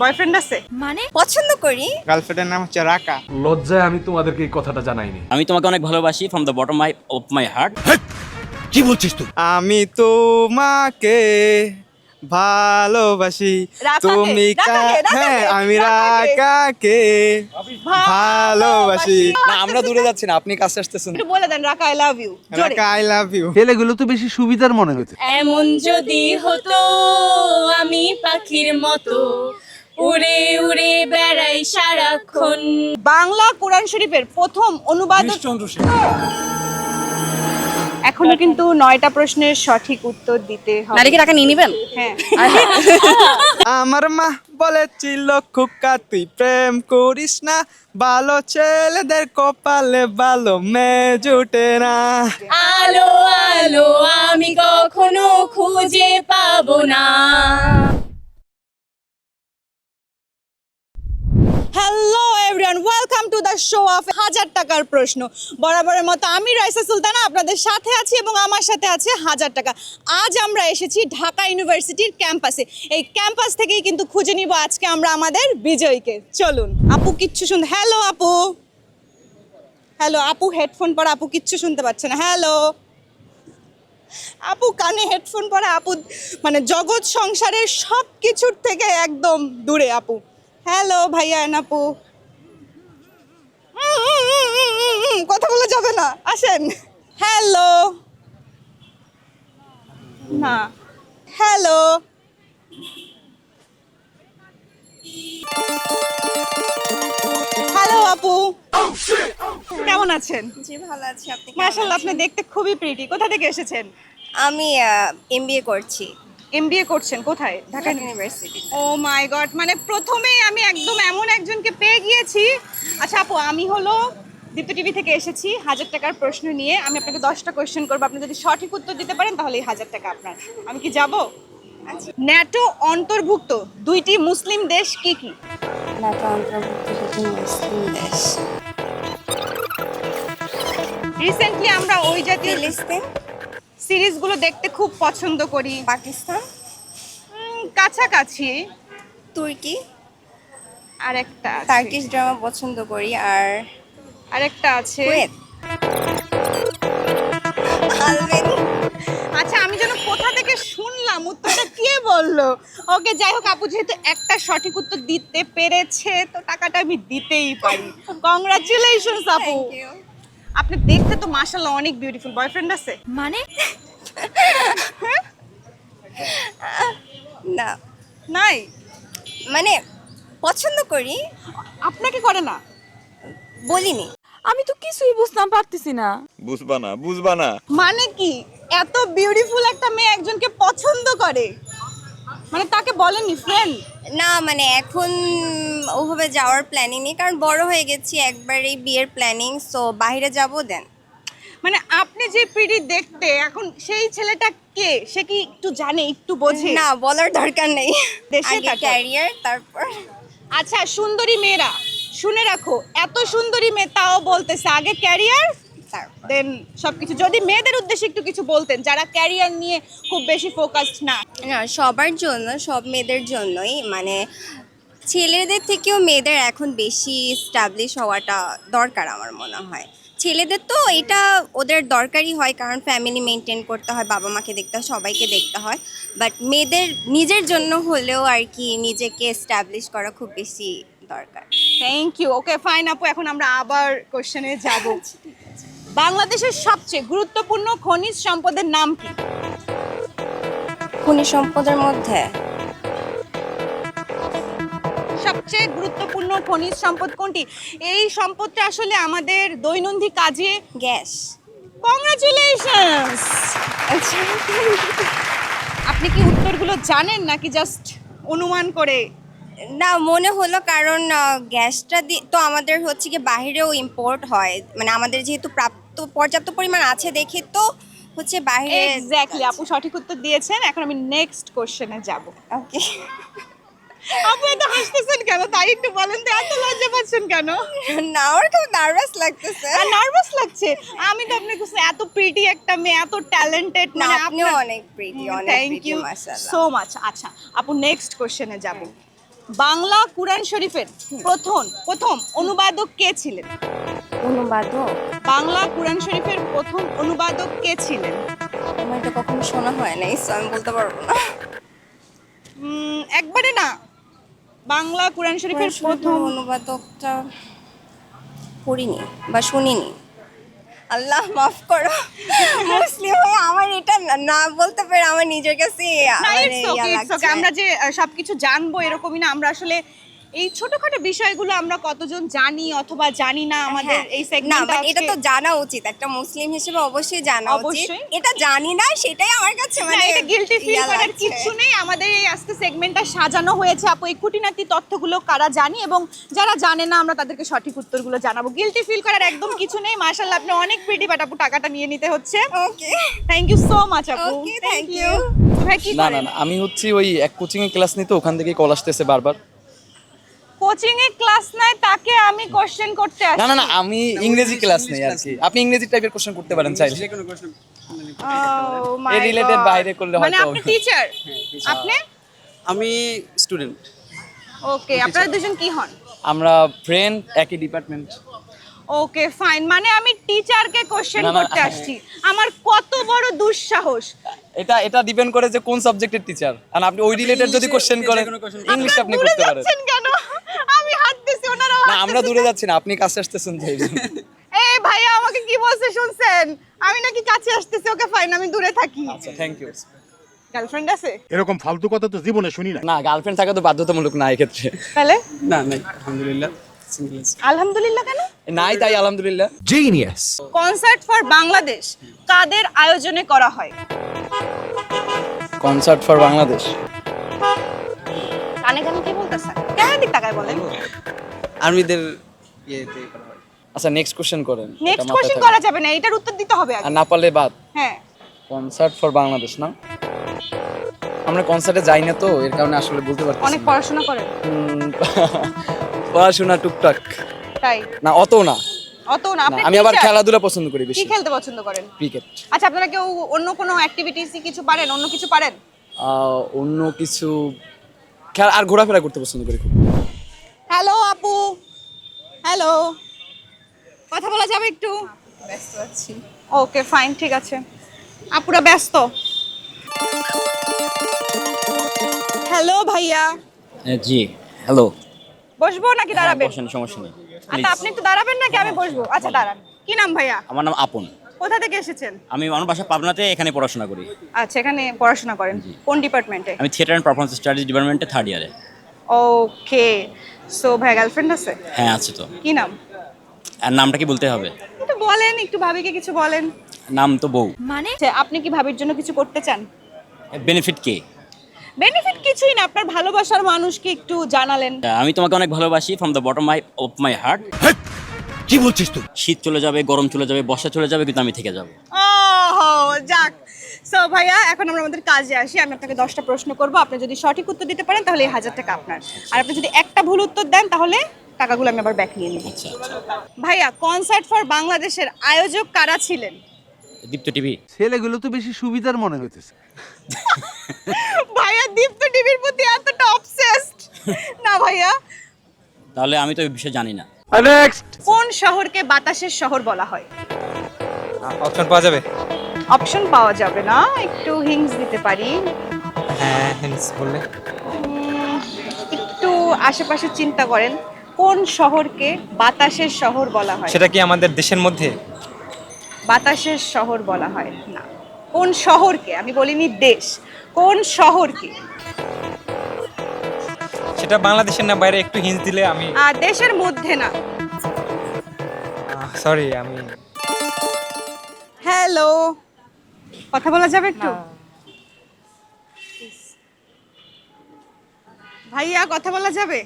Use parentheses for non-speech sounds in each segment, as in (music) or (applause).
Boyfriend আছে? মানে পছন্দ করি। গার্লফ্রেন্ডের নাম হচ্ছে রাকা। লজ্জায় আমি তোমাদেরকে এই কথাটা জানাইনি। আমি তোমাকে অনেক ভালোবাসি from the bottom my of my heart কি বলছিস তুই? আমি তোমাকে ভালোবাসি। রাকাকে, তুমি কা- রাকাকে, রাকাকে, হ্যাঁ আমি রাকাকে। রাকাকে ভালোবাসি। না আমরা দূরে যাচ্ছি না আপনি কাছে আসতেছেন। একটু বলে দেন রাকা আই লাভ ইউ জোরে। রাকা আই লাভ ইউ ছেলেগুলো তো বেশি সুবিধার মনে হচ্ছে এমন যদি হতো আমি পাখির মতো উড়ে উড়ে বেড়াই সারাক্ষণ। বাংলা কোরআন শরীফের প্রথম অনুবাদ এখনও কিন্তু নয়টা প্রশ্নের সঠিক উত্তর দিতে হবে। নারী কি টাকা নিয়ে নেবেন? হ্যাঁ। আমার মা বলেছিল খুকা তুই প্রেম করিস না। ভালো ছেলেদের কপালে ভালো মেয়ে জুটে না। আলো আলো আমি কখনো খুঁজে পাবো না। Hello everyone welcome to the show of হাজার টাকার প্রশ্ন। বরাবরের মতো আমি রাইসা সুলতানা, আপনাদের সাথে আছি এবং আমার সাথে আছে হাজার টাকা। আজ আমরা এসেছি ঢাকা ইউনিভার্সিটির ক্যাম্পাসে। এই ক্যাম্পাস থেকেই কিন্তু খুঁজে নিব আজকে আমরা আমাদের বিজয়কে। চলুন, আপু কিচ্ছু শুন হ্যালো আপু। হ্যালো আপু হেডফোন পরা আপু কিচ্ছু শুনতে পাচ্ছে না। হ্যালো আপু, কানে হেডফোন পরা আপু মানে জগৎ সংসারের সব কিছুর থেকে একদম দূরে, আপু। হ্যালো ভাইয়া এন আপু। উম, উম, উম, উম, উম, উম, কথা বলা যাবে না আসেন। হ্যালো। না হ্যালো। হ্যালো আপু। কেমন আছেন? জি ভালো আছি। আপনি মাশাআল্লাহ আপনি দেখতে খুবই প্রিটি কোথা থেকে এসেছেন? আমি এমবিএ করছি। এমবিএ করছেন কোথায়? Dhaka university oh my god মানে প্রথমেই আমি একদম এমন একজনকে পেয়ে গিয়েছি। আচ্ছা আপু আমি হলো দীপ্ত টিভি থেকে এসেছি হাজার টাকার প্রশ্ন নিয়ে। আমি আপনাকে দশটা কোয়েশ্চেন করব। আপনি যদি সঠিক উত্তর দিতে পারেন তাহলে এই হাজার টাকা আপনার। আমি কি যাব? ন্যাটো অন্তর্ভুক্ত দুইটি মুসলিম দেশ কি কি? ঢাকা অন্তর্ভুক্ত দুটি মুসলিম দেশ। রিসেন্টলি আমরা ওই জাতীয় ফিলিস্তিন সিরিজগুলো দেখতে খুব পছন্দ করি। পাকিস্তান? কাছাকাছি। তুর্কি? আর একটা টার্কিশ ড্রামা পছন্দ করি আর আরেকটা আছে। আচ্ছা আমি যেন কোথা থেকে শুনলাম উত্তরটা কে বলল? ওকে যাই হোক আপু যেহেতু একটা সঠিক উত্তর দিতে পেরেছে তো টাকাটা আমি দিতেই পারি। (laughs) কংগ্রাচুলেশনস আপু। আপনি দেখতে তো মাশাআল্লাহ অনেক বিউটিফুল বয়ফ্রেন্ড আছে? মানে? না। নাই? মানে পছন্দ করি। আপনাকে করে না? বলিনি। আমি তো কিছুই বুঝতাম পারতেছি না। বুঝবা না বুঝবা না। মানে কি? এত বিউটিফুল একটা মেয়ে একজনকে পছন্দ করে? মানে তাকে বলেনি ফ্রেন্ড না মানে এখন ওভাবে যাওয়ার প্ল্যানিং নেই কারণ বড় হয়ে গেছি একবারেই বিয়ের প্ল্যানিং সো বাইরে যাব দেন মানে আপনি যে পিড়ি দেখতে এখন সেই ছেলেটা কে? সে কি একটু জানে একটু বোঝে? না বলার দরকার নেই। দেশে ক্যারিয়ার তারপর। আচ্ছা সুন্দরী মেয়েরা শুনে রাখো এত সুন্দরী মেয়ে তাও বলতেছে আগে ক্যারিয়ার দেন সবকিছু যদি মেয়েদের উদ্দেশ্যে একটু কিছু বলতেন যারা ক্যারিয়ার নিয়ে খুব বেশি ফোকাসড না। না সবার জন্য সব মেয়েদের জন্যই মানে ছেলেদের থেকেও মেয়েদের এখন বেশি স্টাবলিশ হওয়াটা দরকার আমার মনে হয়। ছেলেদের তো এটা ওদের দরকারই হয় কারণ ফ্যামিলি মেনটেন করতে হয় বাবা মাকে দেখতে হয় সবাইকে দেখতে হয়। বাট মেয়েদের নিজের জন্য হলেও আর কি নিজেকে স্টাবলিশ করা খুব বেশি দরকার। থ্যাংক ইউ ওকে ফাইন আপু এখন আমরা আবার কোশ্চেনে যাব। বাংলাদেশের সবচেয়ে গুরুত্বপূর্ণ খনিজ সম্পদের নাম কি? খনি সম্পদের মধ্যে? সবচেয়ে গুরুত্বপূর্ণ খনিজ সম্পদ কোনটি? এই সম্পদটা আসলে আমাদের দৈনন্দিন কাজে গ্যাস। কংগ্রাচুলেশনস আপনি কি উত্তরগুলো জানেন নাকি জাস্ট অনুমান করে? না মনে হলো কারণ গ্যাসটা তো আমাদের হচ্ছে কি বাইরেও ইম্পোর্ট হয়। মানে আমাদের যেহেতু প্রাপ্ত পর্যাপ্ত পরিমাণ আছে দেখে তো হচ্ছে বাইরে এক্স্যাক্টলি আপু সঠিক উত্তর দিয়েছেন এখন আমি নেক্সট কোশ্চেনে যাব। ওকে আপু এত হাসতেছেন কেন? তাই একটু বলেন তো এত লজ্জা পাচ্ছেন কেন? না আমার খুব নার্ভাস লাগতেছে নার্ভাস লাগছে। আমি তো আপনাকে এত প্রিটি একটা মেয়ে এত ট্যালেন্টেড না মানে আপনিও অনেক প্রিটি অনেক থ্যাংক ইউ সো মাচ আচ্ছা আপু নেক্সট কোশ্চেনে যাব। বাংলা কুরআন শরীফের প্রথম প্রথম অনুবাদক কে ছিলেন? অনুবাদক? বাংলা কুরআন শরীফের প্রথম অনুবাদক কে ছিলেন? আমার এটা কখনো শোনা হয় নাই so আমি বলতে পারব না। একবারে না। বাংলা কুরআন শরীফের প্রথম অনুবাদকটা পড়িনি বা শুনিনি। আল্লাহ মাফ করো। মুসলিম হয়ে আমার এটা না- বলতে পেরে আমার নিজের কাছে. আমরা যে সবকিছু জানব এরকমই না। আমরা আসলে এই ছোটখাটো বিষয়গুলো আমরা কতজন জানি অথবা জানি না আমাদের হ্যাঁ। এই সেগমেন্ট এটা তো জানা উচিত। একটা মুসলিম হিসেবে অবশ্যই জানা উচিত। অবশ্যই। এটা জানি না সেটাই আমার কাছে মানে এটা গিলটি ফিল করার কিছু নেই। আমাদের এই আজকে সেগমেন্টটা সাজানো হয়েছে। আপু এই খুঁটিনাটি তথ্যগুলো কারা জানি এবং যারা জানে না আমরা তাদেরকে সঠিক উত্তরগুলো জানাব। গিলটি ফিল করার একদম কিছু নেই। মাশাআল্লাহ আপনি অনেক প্রিটি বাট আপু টাকাটা নিয়ে নিতে হচ্ছে। Okay thank you so much আপু। থ্যাংক ইউ না না আমি হচ্ছে ওই এক কোচিং এ ক্লাস নিতে ওখান থেকেই কল আসতেছে বারবার। কোচিং এ ক্লাস নাই তাকে আমি কোশ্চেন করতে আসছি না না না আমি ইংরেজি ক্লাস নেই আর কি। আপনি ইংরেজি টাইপের কোশ্চেন করতে পারেন চাইলে। Oh my এই related God. বাইরে করলে মানে আপনি টিচার আপনি? আমি স্টুডেন্ট ওকে আপনারা দুজন কি হন? আমরা ফ্রেন্ড একই ডিপার্টমেন্ট ওকে ফাইন মানে আমি টিচারকে কোশ্চেন করতে আসছি। আমার কত বড় দুঃসাহস। এটা এটা ডিপেন্ড করে যে কোন সাবজেক্টের টিচার আর আপনি ওই রিলেটেড যদি কোশ্চেন করেন ইংলিশ আপনি করতে পারেন। কেন আমি হাত দিছি ওনারা না আমরা দূরে যাচ্ছি না আপনি কাছে আসতেছেন তাই (laughs) এই ভাইয়া আমাকে কি বলছে শুনছেন? আমি নাকি কাছে আসতেছি ওকে ফাইন আমি দূরে থাকি। আচ্ছা থ্যাংক ইউ গার্লফ্রেন্ড আছে? এরকম ফালতু কথা তো জীবনে শুনি না না গার্লফ্রেন্ড থাকা তো বাধ্যতামূলক না এক্ষেত্রে। তাহলে? না নাই। আলহামদুলিল্লাহ আলহামদুলিল্লাহ কেন? নাই তাই আলহামদুলিল্লাহ। জিনিয়াস কনসার্ট ফর বাংলাদেশ কাদের আয়োজনে করা হয়? কনসার্ট ফর বাংলাদেশ কানে কানে কি বলতেছেন কেন দিক তাকায় বলেন? আর্মিদের ইয়েতে করা হয়। আচ্ছা নেক্সট কোশ্চেন করেন। নেক্সট কোশ্চেন করা যাবে না এটার উত্তর দিতে হবে আর আগে। না পারলে বাদ। হ্যাঁ। কনসার্ট ফর বাংলাদেশ না? আমরা কনসার্টে যাই না তো এর কারণে আসলে বলতে পারছি অনেক পড়াশোনা করেন। (laughs) পড়াশোনা টুকটাক। তাই? না অত না। অত না। আপনি আমি আবার খেলাধুলা পছন্দ করি বেশি। কি খেলতে পছন্দ করেন? ক্রিকেট আচ্ছা আপনারা কেউ অন্য কোনো অ্যাক্টিভিটিস কিছু পারেন? অন্য কিছু পারেন? অন্য কিছু খেলা আর ঘোরাফেরা করতে পছন্দ করি খুব। হ্যালো আপু। হ্যালো কথা বলা যাবে একটু? ব্যস্ত আছি। ওকে ফাইন ঠিক আছে। আপুরা ব্যস্ত? হ্যালো ভাইয়া। জি হ্যালো বসবো নাকি দাঁড়াবেন? বসেন সমস্যা নেই। আচ্ছা আপনি একটু দাঁড়াবেন নাকি? আমি বসবো। আচ্ছা দাঁড়ান। কি নাম ভাইয়া? আমার নাম আপন। কোথা থেকে এসেছেন? আমি আমার বাসা পাবনাতে এখানে পড়াশোনা করি। আচ্ছা এখানে পড়াশোনা করেন। কোন ডিপার্টমেন্টে আমি থিয়েটার অ্যান্ড পারফরমেন্স স্টাডিজ ডিপার্টমেন্টে থার্ড ইয়ারে ওকে সো ভাই গার্লফ্রেন্ড আছে? হ্যাঁ আছে তো। কি নাম? আর নামটা কি বলতে হবে? একটু বলেন একটু ভাবিকে কিছু বলেন। নাম তো বউ। আচ্ছা, আপনি কি ভাবির জন্য কিছু করতে চান? বেনিফিট কে? বেনিফিট কিছুই না আপনার ভালোবাসার মানুষকে একটু জানালেন। আমি তোমাকে অনেক ভালোবাসি from the bottom my of my heart কি বলছিস তুই? শীত চলে যাবে গরম চলে যাবে বর্ষা চলে যাবে কিন্তু আমি থেকে যাব। ওহো যাক। সো ভাইয়া এখন আমরা আমাদের কাজে আসি। আমি আপনাকে দশটা প্রশ্ন করব। আপনি যদি সঠিক উত্তর দিতে পারেন তাহলে এই হাজার টাকা আপনার। আর আপনি যদি একটা ভুল উত্তর দেন তাহলে টাকাগুলো আমি আবার ব্যাক নিয়ে নিব আচ্ছা আচ্ছা। ভাইয়া কনসার্ট ফর বাংলাদেশের আয়োজক কারা ছিলেন? দীপ্ত টিভি। ছেলেগুলো তো বেশি সুবিধার মনে হইতেছে। ভাইয়া দীপ্ত টিভির প্রতি এতটা অবসেসড না ভাইয়া। তাহলে আমি তো এই বিষয়ে জানি না। নেক্সট কোন শহরকে বাতাসের শহর বলা হয়? অপশন পাওয়া যাবে? অপশন পাওয়া যাবে না একটু হিংস দিতে পারি। হ্যাঁ হেন্স বললে। একটু আশেপাশে চিন্তা করেন কোন শহরকে বাতাসের শহর বলা হয়? সেটা কি আমাদের দেশের মধ্যে? বাতাসের শহর বলা হয় না। কোন শহরকে আমি বলিনি দেশ কোন শহরকে? সেটা বাংলাদেশের না বাইরে একটু হিন্স দিলে আমি দেশের মধ্যে না। সরি আমি হ্যালো কথা বলা যাবে একটু? ভাইয়া কথা বলা যাবে?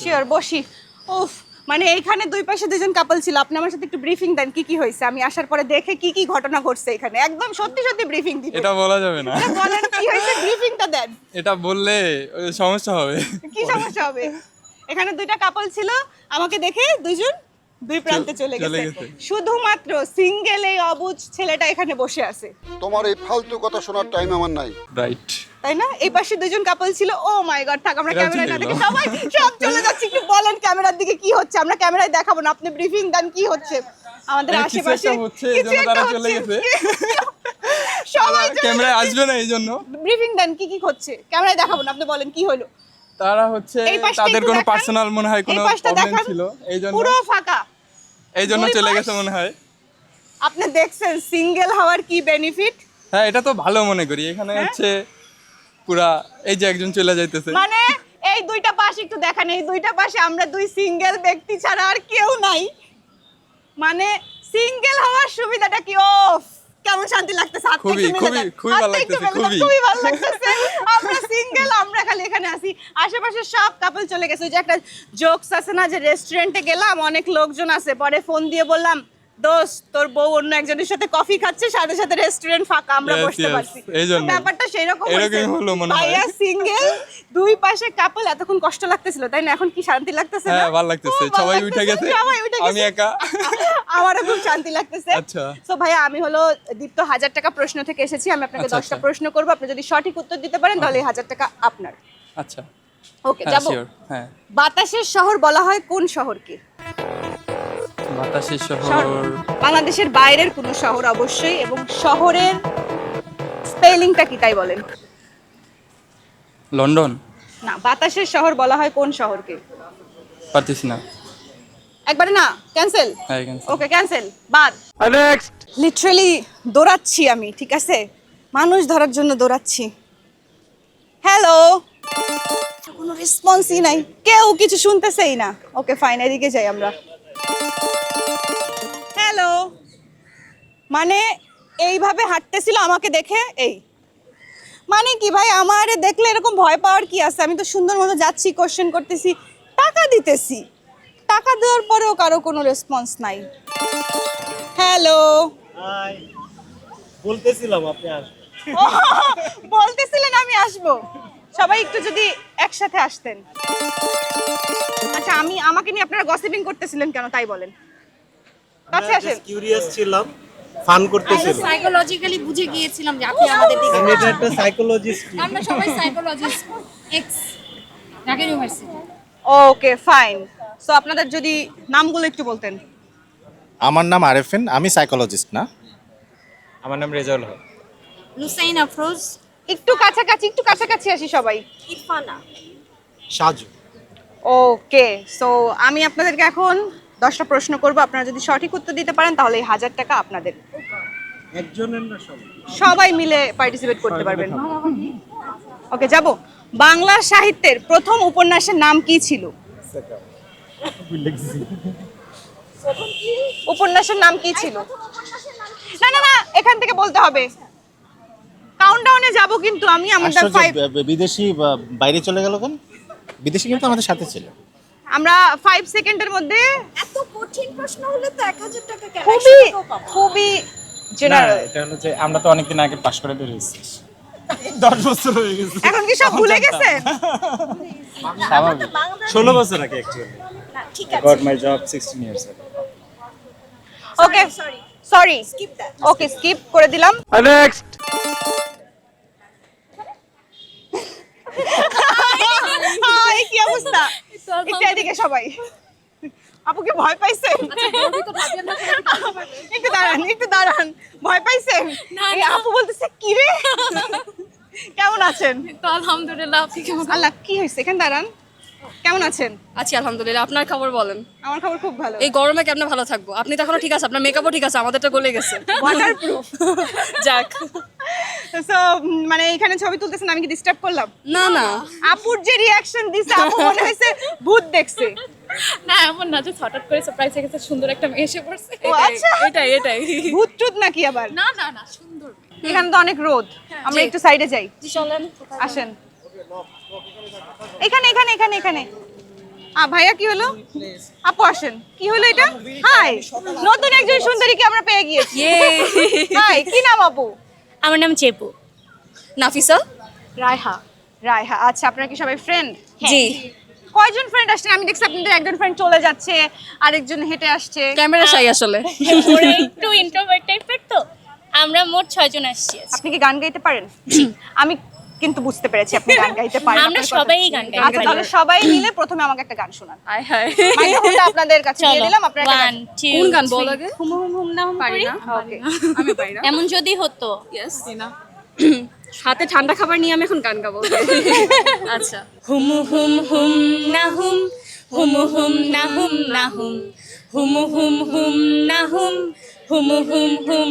শিওর বসি। উফ মানে এইখানে দুই পাশে দুজন কাপল ছিল। আপনি আমার সাথে একটু ব্রিফিং দেন কি কি হয়েছে? আমি আসার পরে দেখে কি কি ঘটনা ঘটছে এখানে। একদম সত্যি সত্যি ব্রিফিং দিবেন এটা বলা যাবে না। বলেন কি হয়েছে? ব্রিফিংটা দেন। এটা বললে সমস্যা হবে। কি সমস্যা হবে? এখানে দুইটা কাপল ছিল। আমাকে দেখে দুইজন দুই প্রান্তে চলে গেছে। শুধুমাত্র সিঙ্গেল এই অবুজ ছেলেটা এখানে বসে আছে। তোমার এই ফালতু কথা শোনার টাইম আমার নাই। রাইট তাই না? এই পাশে দুজন কাপল ছিল। ও মাই গড থাক আমরা ক্যামেরায় না দেখে সবাই সব চলে যাচ্ছে। একটু বলেন ক্যামেরার দিকে কি হচ্ছে? আমরা ক্যামেরায় দেখাবো না। আপনি ব্রিফিং দেন কি হচ্ছে? আমাদের আশেপাশে হচ্ছে, এই কিছু জন্য একটা তারা চলে গেছে। সবাই ক্যামেরায় আসবে না এই জন্য। ব্রিফিং দেন কি কি হচ্ছে? ক্যামেরায় দেখাবো না আপনি বলেন কি হলো? তারা হচ্ছে তাদের কোনো পার্সোনাল মনে হয় কোনো প্রবলেম ছিল এই জন্য পুরো ফাঁকা। এই জন্য চলে গেছে মনে হয়। আপনি দেখছেন সিঙ্গেল হওয়ার কি বেনিফিট হ্যাঁ এটা তো ভালো মনে করি। এখানে হচ্ছে পুরা এই যে একজন চলে যাইতেছে। মানে এই দুইটা পাশ একটু দেখান এই দুইটা পাশে আমরা দুই সিঙ্গেল ব্যক্তি ছাড়া আর কেউ নাই। মানে সিঙ্গেল হওয়ার সুবিধাটা কি ওফ কেমন শান্তি লাগতেছে? আর খুবই, খুবই, খুবই ভালো লাগতেছে, খুবই। খুবই ভালো লাগতেছে। আমরা সিঙ্গেল আমরা খালি এখানে আসি আশেপাশে সব কাপল চলে গেছে। ওই যে একটা জোকস আছে না যে রেস্টুরেন্টে গেলাম অনেক লোকজন আছে। পরে ফোন দিয়ে বললাম দোস্ত তোর বউ অন্য একজনের সাথে কফি খাচ্ছে সাথে সাথে রেস্টুরেন্ট ফাঁকা আমরা বসতে পারছি। ব্যাপারটা সেই রকম এরকমই হলো মনে হয়। ভাইয়া সিঙ্গেল দুই পাশে কাপল এতক্ষণ কষ্ট লাগতেছিল তাই না? এখন কি শান্তি লাগতেছে না? হ্যাঁ, ভালো লাগতেছে। সবাই উঠে গেছে, সবাই উঠে আমি একা। (laughs) আমারও খুব শান্তি লাগতেছে। আচ্ছা। তো ভাইয়া আমি হলো দীপ্ত হাজার টাকা প্রশ্ন থেকে এসেছি। আমি আপনাকে আচ্ছা, দশটা আচ্ছা। প্রশ্ন করব। আপনি যদি সঠিক উত্তর দিতে পারেন তাহলে হাজার টাকা আপনার। আচ্ছা। ওকে হ্যাঁ যাব। হ্যাঁ। বাতাসের শহর বলা হয় কোন শহরকে? বাতাসের শহর। শহর। বাংলাদেশের বাইরের কোনো শহর অবশ্যই এবং শহরের স্পেলিংটা কি তাই বলেন? লন্ডন। না বাতাসের শহর বলা হয় কোন শহরকে? পারতেছি না। একবারে না ক্যান্সেল? হ্যাঁ ওকে ক্যান্সেল বাদ। নেক্সট লিটারালি দৌড়াচ্ছি আমি ঠিক আছে? মানুষ ধরার জন্য দৌড়াচ্ছি। হ্যালো কোনো রেসপন্সই নাই। কেউ কিছু শুনতেছেই না। ওকে ফাইন এদিকে যাই আমরা। হ্যালো মানে এইভাবে হাঁটতেছিল আমাকে দেখে এই। মানে কি ভাই আমার দেখলে এরকম ভয় পাওয়ার কি আছে? আমি তো সুন্দর মতো যাচ্ছি কোশ্চেন করতেছি টাকা দিতেছি। টাকা দেওয়ার পরেও কারও কোনো রেসপন্স নাই। হ্যালো বলতেছিলাম আপনি আসবেন (laughs) বলতেছিলেন আমি আসব। সবাই একটু যদি একসাথে আসতেন। আচ্ছা আমি আমাকে নিয়ে আপনারা গসিপিং করতেছিলেন কেন? তাই বলেন। কাছে আসেন। কিউরিয়াস ছিলাম ফান করতেছিলাম। সাইকোলজিক্যালি বুঝে গিয়েছিলাম যে আপনি আমাদের দিকে আমি এটা একটা সাইকোলজিস্ট আমরা সবাই psychologist ex Dhaka university okay fine so আপনাদের যদি নামগুলো একটু বলতেন। আমার নাম আরেফিন আমি সাইকোলজিস্ট না। আমার নাম রেজাউল হক। লুসাইন আফরোজ একটু কাছাকাছি একটু কাছাকাছি আসি সবাই। ইরফানা। সাজু। ওকে সো আমি আপনাদেরকে এখন দশটা প্রশ্ন করব। আপনারা যদি সঠিক উত্তর দিতে পারেন তাহলে এই হাজার টাকা আপনাদের। একজনের না সবাই সবাই মিলে পার্টিসিপেট করতে পারবেন। ওকে যাব। বাংলা সাহিত্যের প্রথম উপন্যাসের নাম কি ছিল? উপন্যাসের নাম কি ছিল? না না না এখান থেকে বলতে হবে। কাউন্টডাউনে যাব কিন্তু আমি আমাদের ফাইভ বিদেশি বাইরে চলে গেল কেন? বিদেশি কিন্তু আমাদের সাথে ছিল। আমরা ফাইভ সেকেন্ডের মধ্যে এত কঠিন প্রশ্ন হলে তো 1000 টাকা কেন? খুবই খুবই জেনারেল এটা হলো যে আমরা তো অনেকদিন আগে পাশ করে বেরিয়েছি। দশ বছর হয়ে গেছে। এখন কি সব ভুলে গেছেন স্বাভাবিক। ষোলো বছর আগে অ্যাকচুয়ালি ঠিক got my job sixteen years okay sorry sorry skip okay skip করে দিলাম। নেক্সট হাই কি অবস্থা একটু এদিকে সবাই। আপুকে ভয় পাইছে? একটু দাঁড়ান একটু দাঁড়ান। ভয় পাইছে? আপু বলতেছে কি রে? কেমন আছেন? তো আলহামদুলিল্লাহ আপনি কেমন? আল্লাহ কি হয়েছে এখানে দাঁড়ান। কেমন আছেন? আছি আলহামদুলিল্লাহ। আপনার খবর বলেন। আমার খবর খুব ভালো। এই গরমে কেমনে ভালো থাকব? আপনি তো এখনও ঠিক আছে আপনার মেকআপও ঠিক আছে আমাদেরটা গলে গেছে। ওয়াটারপ্রুফ (laughs) যাক। সো মানে এখানে ছবি তুলতেছেন আমি কি ডিস্টার্ব করলাম? না না। আপুর যে রিয়াকশন দিছে আপু মনে হয়েছে ভূত দেখছে। না এমন না যে হঠাৎ করে সারপ্রাইজ হয়ে গেছে সুন্দর একটা মেয়ে এসে পড়ছে। আচ্ছা। এটাই এটাই। ভূত টুত নাকি আবার? না না না সুন্দর। এখানে তো অনেক রোদ। আমরা একটু সাইডে যাই। চলেন। আসেন। এখানে এখানে এখানে এখানে। আ ভাইয়া কি হলো? আপু আসেন। কি হলো এটা? হাই নতুন একজন সুন্দরীকে আমরা পেয়ে গিয়েছি। হাই কি নাম আপু? আমার নাম চেপু। নাফিসা? রায়হা। রায়হা আচ্ছা আপনারা কি সবাই ফ্রেন্ড জি। কয়জন ফ্রেন্ড আসছেন? আমি দেখছি আপনাদের একজন ফ্রেন্ড চলে যাচ্ছে আরেকজন হেঁটে আসছে। ক্যামেরা শাই আসলে। ওরা একটু (laughs) ইন্ট্রোভার্ট টাইপের তো। আমরা মোট ছয়জন আসছি আপনি কি গান গাইতে পারেন? আমি কিন্তু বুঝতে পেরেছি আপনি গান গাইতে পারেন আমরা সবাই গান গাইতে আচ্ছা তাহলে সবাই মিলে প্রথমে আমাকে একটা গান শোনান। আয় হায়। মাইক্রোফোনটা আপনাদের কাছে দিয়ে দিলাম আপনারা গান- কোন গান বল আগে? হুম হুম হুম না হুম পারি না ওকে। আমি পারি না। এমন যদি হতো। ইয়েস হাতে ঠান্ডা খাবার নিয়ে আমি এখন গান গাবো। আচ্ছা। হুম হুম হুম না হুম। হুম হুম না হুম না হুম। হুম হুম হুম না হুম। হুম হুম হুম।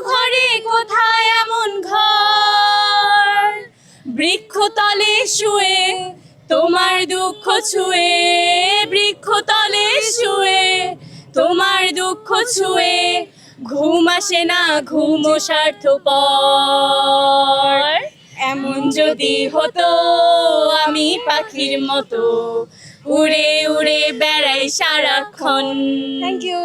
ঘরে কোথায় এমন ঘর? বৃক্ষতলে শুয়ে তোমার দুঃখ ছুঁয়ে, বৃক্ষতলে শুয়ে তোমার দুঃখ ছুঁয়ে, ঘুম আসে না, ঘুম স্বার্থপর। এমন যদি হতো আমি পাখির মতো উড়ে উড়ে বেড়াই সারাক্ষণ। Thank you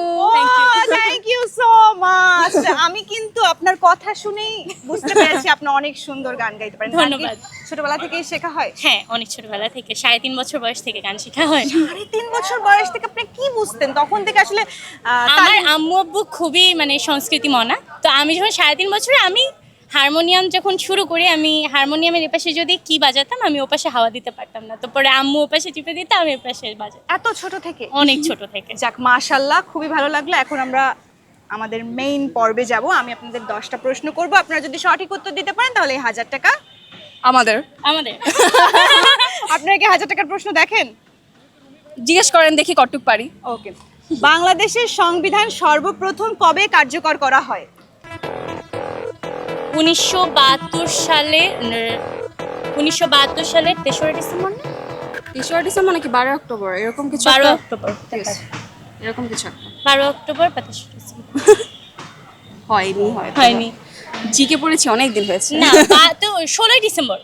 thank you so much আমি কিন্তু আপনার কথা শুনেই বুঝতে পেরেছি আপনি অনেক সুন্দর গান গাইতে পারেন। ধন্যবাদ। ছোটবেলা থেকেই শেখা হয়? হ্যাঁ অনেক ছোটবেলা থেকে সাড়ে তিন বছর বয়স থেকে গান শেখা হয়। সাড়ে তিন বছর বয়স থেকে আপনি কি বুঝতেন? তখন থেকে আসলে আহ, আমার আম্মু আব্বু খুবই মানে সংস্কৃতি মনা তো আমি যখন সাড়ে তিন বছরে আমি হারমোনিয়াম যখন শুরু করি আমি হারমোনিয়ামের এপাশে যদি কি বাজাতাম আমি ওপাশে হাওয়া দিতে পারতাম না। তো পরে আম্মু ওপাশে চিপে দিতে আমি এপাশে বাজাতাম। এত ছোট থেকে? অনেক ছোট থেকে। যাক মাশাল্লাহ খুবই ভালো লাগল। এখন আমরা আমাদের মেইন পর্বে যাব। আমি আপনাদের দশটা প্রশ্ন করব। আপনারা যদি সঠিক উত্তর দিতে পারেন তাহলে এই হাজার টাকা আমাদের। আমাদের। (laughs) আপনারা কি হাজার টাকার প্রশ্ন দেখেন? জিজ্ঞেস করেন দেখি কটুক পারি। ওকে। বাংলাদেশের সংবিধান সর্বপ্রথম কবে কার্যকর করা হয়? উনিশশো বাহাত্তর সালে উনিশশো বাহাত্তর সালের তেসরা ডিসেম্বর না? তেসরা ডিসেম্বর নাকি বারো অক্টোবর? এরকম কিছু বারো অক্টোবর এরকম কিছু বারো অক্টোবর বা তেসরা ডিসেম্বর। (laughs) হয়নি হয় হয়নি। জিকে পড়েছি অনেক দিন হয়েছে। না তো ষোলোই ডিসেম্বর।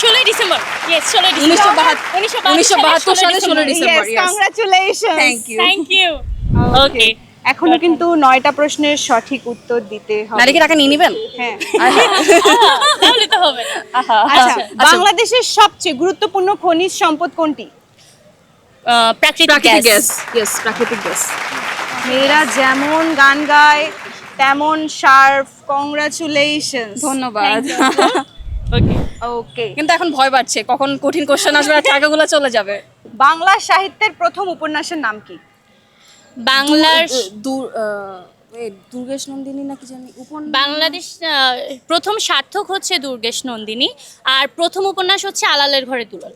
ষোলোই ডিসেম্বর ইয়েস ষোলোই ডিসেম্বর। উনিশশো বাহাত্তর সালে ষোলোই December. Congratulation Thank you. Thank you okay এখনও কিন্তু নয়টা প্রশ্নের সঠিক উত্তর দিতে হবে। নারী কি টাকা নিয়ে নেবেন? হ্যাঁ। তাহলে তো হবে। আচ্ছা বাংলাদেশের সবচেয়ে গুরুত্বপূর্ণ খনিজ সম্পদ কোনটি? প্রাকৃতিক প্রাকৃতিক গ্যাস। গ্যাস। ইয়েস প্রাকৃতিক গ্যাস। মেয়েরা যেমন গান গায় তেমন শার্ফ কংগ্রাচুলেশন ধন্যবাদ। ওকে ওকে কিন্তু এখন ভয় পাচ্ছে কখন কঠিন কোশ্চেন আসবে আর টাকাগুলো চলে যাবে। বাংলা সাহিত্যের প্রথম উপন্যাসের নাম কি? বাংলার দূর দুর্গেশ নন্দিনী নাকি জানি? বাংলাদেশ প্রথম সার্থক হচ্ছে দুর্গেশ নন্দিনী আর প্রথম উপন্যাস হচ্ছে আলালের ঘরে দুলাল।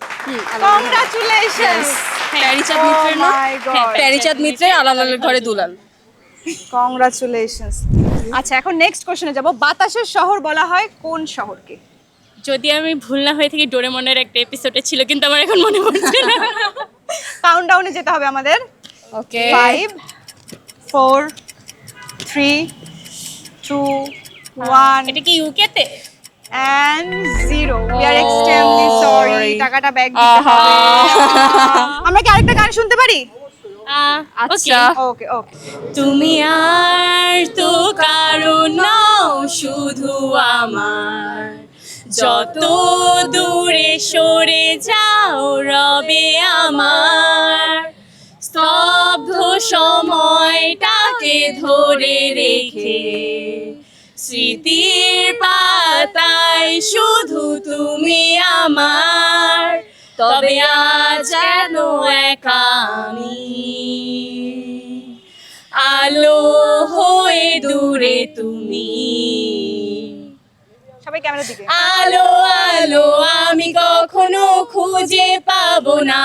কংগ্রাচুলেশন প্যারিচাঁদ Oh মিত্রের না? প্যারিচাঁদ মিত্রের আলালের ঘরে দুলাল। কংগ্রাচুলেশনস আচ্ছা এখন নেক্সট কোশ্চেনে যাব। বাতাসের শহর বলা হয় কোন শহরকে? যদি আমি ভুল না হয়ে থাকি ডোরেমনের একটা এপিসোডে ছিল কিন্তু আমার এখন মনে পড়ছে না। (laughs) কাউন্টডাউনে যেতে হবে আমাদের। Okay five four three two one এটা কি ইউকেতে and zero we are extremely sorry Sorry. টাকাটা ব্যাক দিতে হবে। আমরা কি আরেকটা গান শুনতে পারি? আচ্ছা। ওকে ওকে তুমি আর তো কারও নাও শুধু আমার। যত দূরে সরে যাও রবে আমার। সময়টাকে ধরে রেখে স্মৃতির পাতায় শুধু তুমি আমার। তবে আজ যেন একা আমি? আলো হয়ে দূরে তুমি। আলো আলো আমি কখনো খুঁজে পাবো না।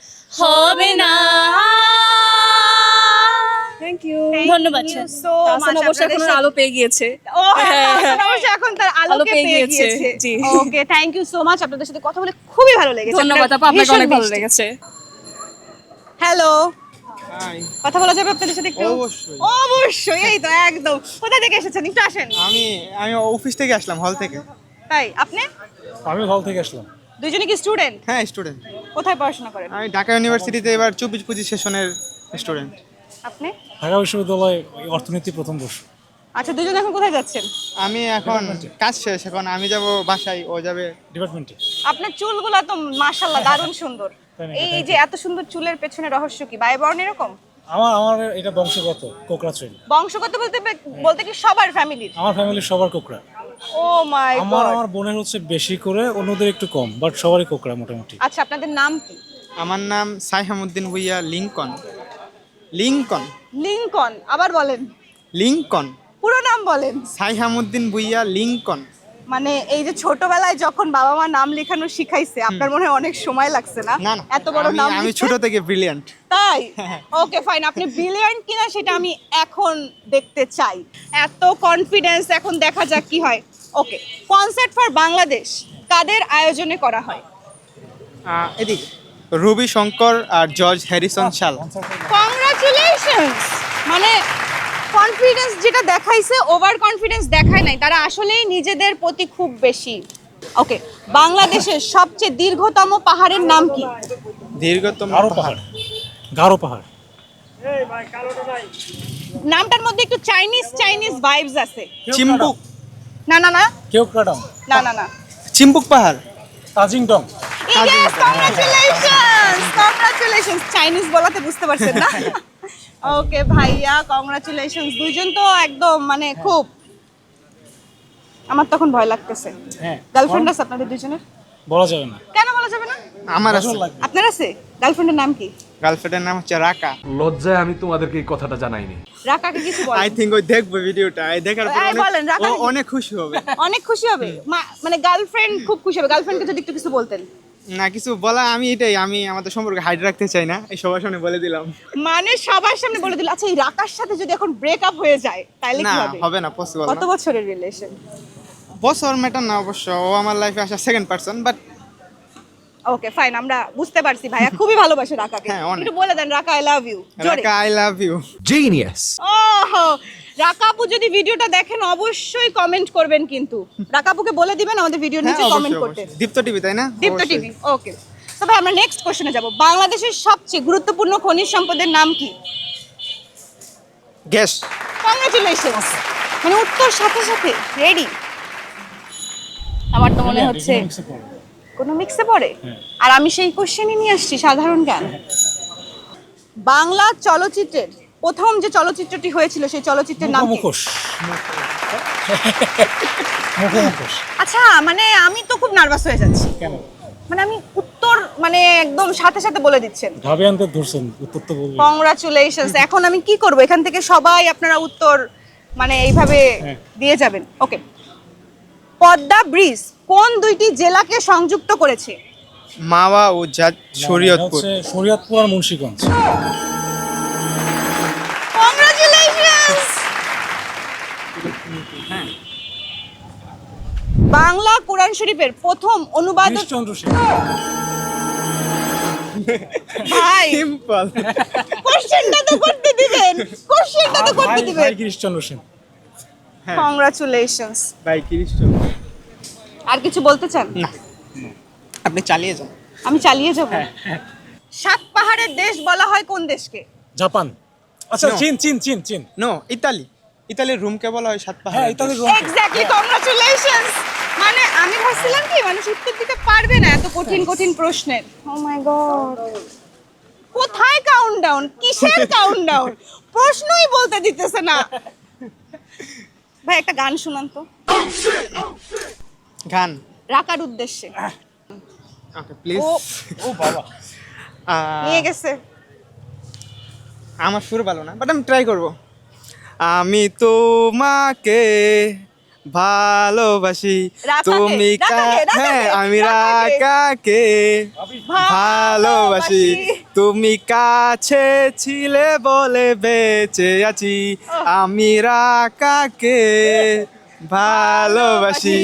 ধন্যবাদ। তাহসান much অবশ্য এখন আলো পেয়ে গিয়েছে। ও হ্যাঁ, অবশ্য এখন তার আলো পেয়ে গিয়েছে, okay thank you so much আপনাদের সাথে কথা বলে খুবই ভালো লেগেছে। ধন্যবাদ আপু আপনাকে অনেক ভালো লেগেছে। হ্যালো কথা বলা যাবে আপনাদের সাথে একটু? অবশ্যই। অবশ্যই এই তো একদম। কোথা থেকে এসেছেন? একটু আসেন। আমি আমি অফিস থেকে আসলাম হল থেকে। তাই আপনি? আমি হল থেকে আসলাম। দুইজনে কি স্টুডেন্ট হ্যাঁ স্টুডেন্ট কোথায় পড়াশোনা করেন? আমি ঢাকা ইউনিভার্সিটিতে এবার চব্বিশ পঁচিশ সেশনের স্টুডেন্ট আপনি? ঢাকা বিশ্ববিদ্যালয় অর্থনীতি প্রথম বর্ষ। আচ্ছা দুজন এখন কোথায় যাচ্ছেন? আমি এখন কাজ শেষ এখন আমি যাব বাসায় ও যাবে ডিপার্টমেন্টে আপনার চুলগুলা তো মাশাআল্লাহ দারুণ সুন্দর। এই যে এত সুন্দর চুলের পেছনে রহস্য কি? বাই বর্ণ এরকম? আমার আমার এটা বংশগত কোকড়া চুল। বংশগত বলতে বলতে কি সবার ফ্যামিলির আমার ফ্যামিলির সবার কোকড়া। ও মাই আমার গড আমার বোনের হচ্ছে বেশি করে অন্যদের একটু কম বাট সবারই কোকড়া মোটামুটি। আচ্ছা আপনাদের নাম কি? আমার নাম সাইহামুদ্দিন ভুইয়া লিঙ্কন। লিঙ্কন। লিংকন আবার বলেন। লিঙ্কন। পুরো নাম বলেন। সাইহামুদ্দিন ভুইয়া লিঙ্কন। মানে এই যে ছোটবেলায় যখন বাবা মা নাম লেখানো শিখাইছে আপনার মনে হয় অনেক সময় লাগছে না? না না। এত বড় নাম আমি ছোট থেকে ব্রিলিয়ান্ট তাই? (laughs) ওকে ফাইন আপনি ব্রিলিয়ান্ট কিনা সেটা আমি এখন দেখতে চাই। এত কনফিডেন্স এখন দেখা যাক কি হয়। ওকে কনসার্ট ফর বাংলাদেশ কাদের আয়োজনে করা হয়? এদিকে। রবি শঙ্কর আর জর্জ হ্যারিসন শাল। কংগ্রাচুলেশনস মানে কনফিডেন্স যেটা দেখাইছে ওভার কনফিডেন্স দেখায় নাই। তারা আসলেই নিজেদের প্রতি খুব বেশি। ওকে বাংলাদেশের সবচেয়ে দীর্ঘতম পাহাড়ের নাম কি? দীর্ঘতম গারো পাহাড়। গারো পাহাড়। নামটার মধ্যে একটু চাইনিজ চাইনিজ ভাইবস আছে। চিম্বুক। না না না। কেওক্রাডাম না না না। চিম্বুক পাহাড়। Tajingdong. Yes congratulations congratulations Chinese বলাতে বুঝতে পারছেন না? ওকে ভাইয়া কংগ্রাচুলেশনস দুইজন তো একদম মানে খুব। আমার তখন ভয় লাগতেছে। হ্যাঁ। গার্লফ্রেন্ড আছে আপনাদের দুজনের বলা যাবে না। কেন বলা যাবে না? আমার আছে। আপনার আছে? গার্লফ্রেন্ডের নাম কি? গার্লফ্রেন্ডের নাম হচ্ছে রাকা। লজ্জায় আমি তোমাদেরকে এই কথাটা জানাইনি। রাকাকে কিছু আই ওই দেখবে ভিডিওটা। এই দেখার পর অনেক- বলেন, রাকা অনেক খুশি হবে। অনেক খুশি হবে। মা- মানে গার্লফ্রেন্ড খুব খুশি হবে। গার্লফ্রেন্ডকে যদি একটু কিছু বলতেন। না কিছু বলা আমি এটাই আমি আমাদের সম্পর্কে হাইড রাখতে চাই না। এই সবার সামনে বলে দিলাম। মানে সবার সামনে বলে দিল আচ্ছা এই রাকার সাথে যদি এখন ব্রেকআপ হয়ে যায় তাহলে না কি হবে? হবে না পসিবল কত বছরের রিলেশন বছর ম্যাটার না অবশ্য ও আমার লাইফে আসা second person but okay fine আমরা বুঝতে পারছি ভাইয়া খুবই ভালোবাসে রাকাকে। হ্যাঁ, অনেক। একটু বলে দেন রাকা আই লাভ ইউ জোরে। রাকা আই লাভ ইউ জিনিয়াস ওহো রাকাপু যদি ভিডিওটা দেখেন অবশ্যই কমেন্ট করবেন কিন্তু। রাকাপুকে বলে দিবেন আমাদের ভিডিওর হ্যাঁ নিচে কমেন্ট করতে। দীপ্ত টিভি তাই না? দীপ্ত টিভি ওকে তবে আমরা নেক্সট কোশ্চেনে যাব। বাংলাদেশের সবচেয়ে গুরুত্বপূর্ণ খনিজ সম্পদের নাম কি? গ্যাস কংগ্রাচুলেশনস মানে উত্তর সাথে সাথে রেডি আমার তো মনে হচ্ছে কোনো মিক্সে পড়ে? আর আমি সেই কোশ্চেনই নিয়ে আসছি সাধারণ জ্ঞান। বাংলা চলচ্চিত্রের প্রথম যে চলচ্চিত্রটি হয়েছিল সেই চলচ্চিত্রের নাম? মুখোশ আচ্ছা মানে আমি তো খুব নার্ভাস হয়ে যাচ্ছি। কেন? মানে আমি উত্তর মানে একদম সাথে সাথে বলে দিচ্ছেন। ঢাবে আনতে ধরছেন উত্তর তো বলবি কংগ্রাচুলেশনস এখন আমি কি করব? এখান থেকে সবাই আপনারা উত্তর মানে এইভাবে হ্যাঁ। দিয়ে যাবেন। ওকে পদ্মা ব্রিজ কোন দুইটি জেলাকে সংযুক্ত করেছে? মাওয়া ও জাত শরীয়তপুর। শরীয়তপুর আর মুন্সিগঞ্জ কংগ্রাচুলেশনস বাংলা কোরআন শরীফের প্রথম অনুবাদ গিরিশচন্দ্র সেন। ভাই। সিম্পল কোশ্চেনটা তো করতে দিবেন। কোশ্চেনটা তো করতে ভাই দিবেন। ভাই গিরিশচন্দ্র সেন। কংগ্রাচুলেশনস ভাই কিরিশ আর কিছু বলতে চান? না। আপনি চালিয়ে যান। আমি চালিয়ে যাব। সাত পাহাড়ের দেশ বলা হয় কোন দেশকে? জাপান। আচ্ছা চীন চীন চীন চীন। No Italy. ইতালির রুম কে বলা হয় সাত হ্যাঁ পাহাড় ইতালির রোম এক্স্যাক্টলি কংগ্রাচুলেশনস আমি ভাবছিলাম কি মানুষ উত্তর দিতে পারবে না এত কঠিন কঠিন প্রশ্নের। ও মাই গড কোথায় কাউন্টডাউন কিসের কাউন্টডাউন প্রশ্নই বলতে দিতেছে না। ভাই একটা গান শুনান তো। গান? রাকার উদ্দেশ্যে। ওকে প্লিজ ও ও বাবা। নিয়ে গেছে। আমার সুর ভালো না বাট আমি ট্রাই করব। আমি তোমাকে ভালোবাসি। তুমি হ্যাঁ আমি রাকাকে। ভালোবাসি। তুমি কাছে ছিলে বলে বেঁচে আছি। আমি রাকাকে ভালোবাসি।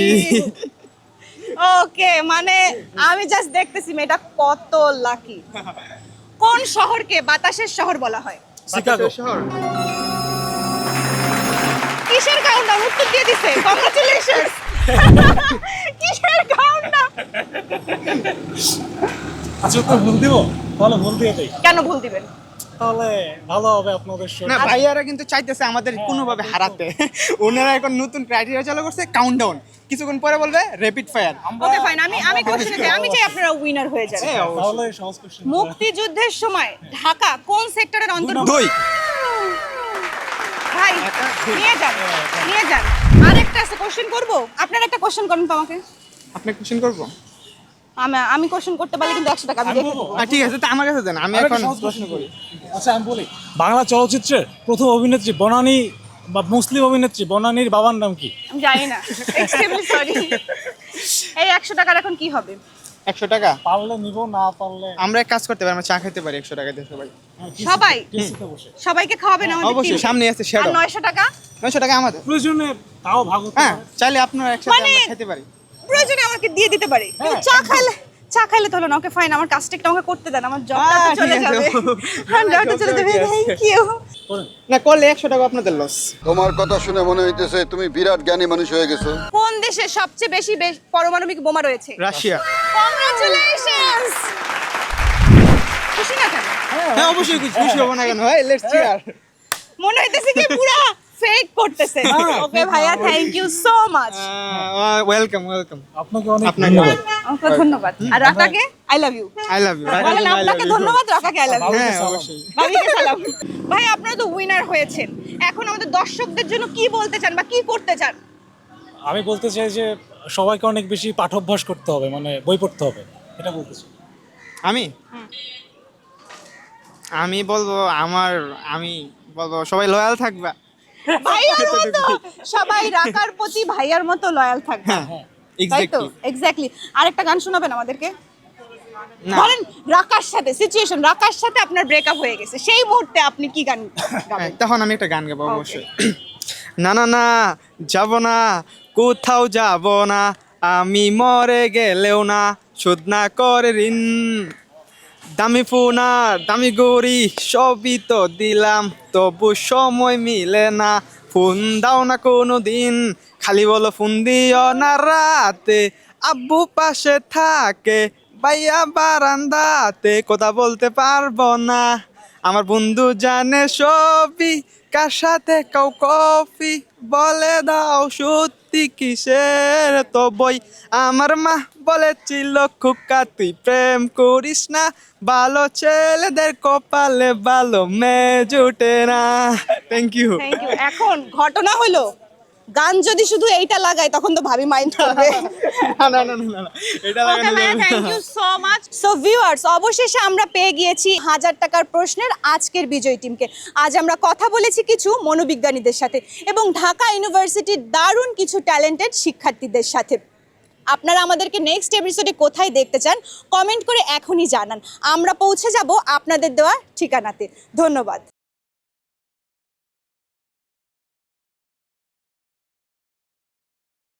ওকে মানে আমি জাস্ট দেখতেছি মেয়েটা কত লাকি কোন শহরকে বাতাসের শহর বলা হয়? শিকাগো শহর? কাউন্টডাউন উত্তর দিয়ে দিছে। কংগ্রাচুলেশনস কিসের কাউন্টডাউন আচ্ছা তো ভুল দিব? তাহলে ভুল দিয়ে দেই। কেন ভুল দিবেন? তাহলে ভালো হবে আপনাদের না ভাইয়ারা কিন্তু চাইতেছে আমাদের কোনোভাবে হারাতে। ওনারা এখন নতুন ক্রাইটেরিয়া চালু করছে কাউন্টডাউন কিছুক্ষণ পরে বলবে র্যাপিড ফায়ার ওকে ফাইন আমি আমি কোশ্চেনে যাই। আমি চাই আপনারা উইনার হয়ে যান। তাহলে সহজ কোশ্চেন মুক্তিযুদ্ধের সময় ঢাকা কোন সেক্টরের অন্তর্ভুক্ত? ভাই নিয়ে যান নিয়ে যান। আরেকটা আছে কোশ্চেন করব? আপনার একটা কোশ্চেন করেন তো আমাকে। আপনি কোশ্চেন করব? আমি আমি কোশ্চেন করতে পারলে কিন্তু একশো টাকা আমি রেখে দেবো। ঠিক আছে তো আমার কাছে দেন আমি এখন প্রশ্ন করি। আচ্ছা আমি বলি। বাংলা চলচ্চিত্রের প্রথম অভিনেত্রী বনানী বা মুসলিম অভিনেত্রী বনানীর বাবার নাম কি? আমি জানি না। এক্সট্রিমলি সরি এই একশো টাকার এখন কি হবে? একশো টাকা? পারলে নিব না পারলে আমরা এক কাজ করতে পারি আমরা চা খেতে পারি একশো টাকা দিয়ে সবাই। সবাই? সবাইকে খাওয়াবেন আমাদের অবশ্যই সামনে আছে আর নয়শো টাকা? নয়শো টাকা আমাদের। প্রয়োজনে তাও ভাগ হ্যাঁ চাইলে আপনারা একসাথে মানে- খেতে পারি। প্রয়োজনে আমাকে দিয়ে দিতে পারে। হ্যাঁ, চা খাইলে চা খাইলে তো হলো না ওকে ফাইন আমার কাজটা একটু আমাকে করতে দেন আমার জবটা তো (laughs) চলে যাবে। আমার জবটা চলে যাবে থ্যাংক ইউ না করলে একশো টাকা আপনাদের লস তোমার কথা শুনে মনে হইতেছে তুমি বিরাট জ্ঞানী মানুষ হয়ে গেছো। কোন দেশে সবচেয়ে বেশি বেশ- পারমাণবিক বোমা রয়েছে? রাশিয়া। কংগ্রাচুলেশনস খুশি না কেন? হ্যাঁ অবশ্যই খুশি খুশি হব না কেন? ভাই লেটস চিয়ার মনে হইতেছে কি পুরা ফেক করতেছে। ওকে ভাইয়া thank you so much welcome welcome আপনাকে অনেক আপনাকে ধন্যবাদ। আর রাকাকে I love you I love you বলেন আপনাকে ধন্যবাদ রাকাকে আই লাভ ইউ হ্যাঁ অবশ্যই। ভাবিকে সালাম। ভাই আপনারা তো উইনার হয়েছেন। এখন আমাদের দর্শকদের জন্য কি বলতে চান বা কি করতে চান? আমি বলতে চাই যে সবাইকে অনেক বেশি পাঠভ্যাস করতে হবে মানে বই পড়তে হবে এটা বলতে চাই। আমি? আমি বলব আমার আমি বলব সবাই লয়াল থাকবা। ভাইয়ার (laughs) মতো। সবাই রাকার প্রতি ভাইয়ার মতো লয়াল থাকবে। হ্যাঁ তাই তো এক্স্যাক্টলি এক্স্যাক্টলি আরেকটা গান শোনাবেন আমাদেরকে? না। ধরেন রাকার সাথে সিচুয়েশন রাকার সাথে আপনার ব্রেকআপ হয়ে গেছে। সেই মুহূর্তে আপনি কি গান (laughs) হ্যাঁ, গাবেন তখন আমি একটা গান গাবো অবশ্যই। (clears throat) না না না যাব না কোথাও যাব না আমি মরে গেলেও না শোধ না করে ঋণ। দামি ফোন আর দামি গড়ি, সবই তো দিলাম। তবু সময় মিলে না। ফোন দাও না কোনো দিন খালি বলো ফোন দিও না রাতে। আব্বু পাশে থাকে, ভাইয়া বারান্দাতে। কথা বলতে পারব না। আমার বন্ধু জানে সবই কার সাথে কাউ কফি? বলে দাও সত্যি কিসের তো বই? আমার মা বলেছিল, খুকা, তুই প্রেম করিস না। ভালো ছেলেদের কপালে ভালো মেয়ে জুটে না। থ্যাংক ইউ এখন ঘটনা হলো গান যদি শুধু এইটা লাগাই তখন তো ভাবি মাইন্ড করবে। (laughs) না না না না না এটা লাগানো যাবে thank you so much so viewers অবশেষে আমরা পেয়ে গিয়েছি হাজার টাকার প্রশ্নের আজকের বিজয়ী টিমকে আজ আমরা কথা বলেছি কিছু মনোবিজ্ঞানীদের সাথে এবং ঢাকা ইউনিভার্সিটির দারুণ কিছু ট্যালেন্টেড শিক্ষার্থীদের সাথে। আপনারা আমাদেরকে নেক্সট এপিসোডে কোথায় দেখতে চান কমেন্ট করে এখনই জানান। আমরা পৌঁছে যাব আপনাদের দেওয়া ঠিকানাতে। ধন্যবাদ।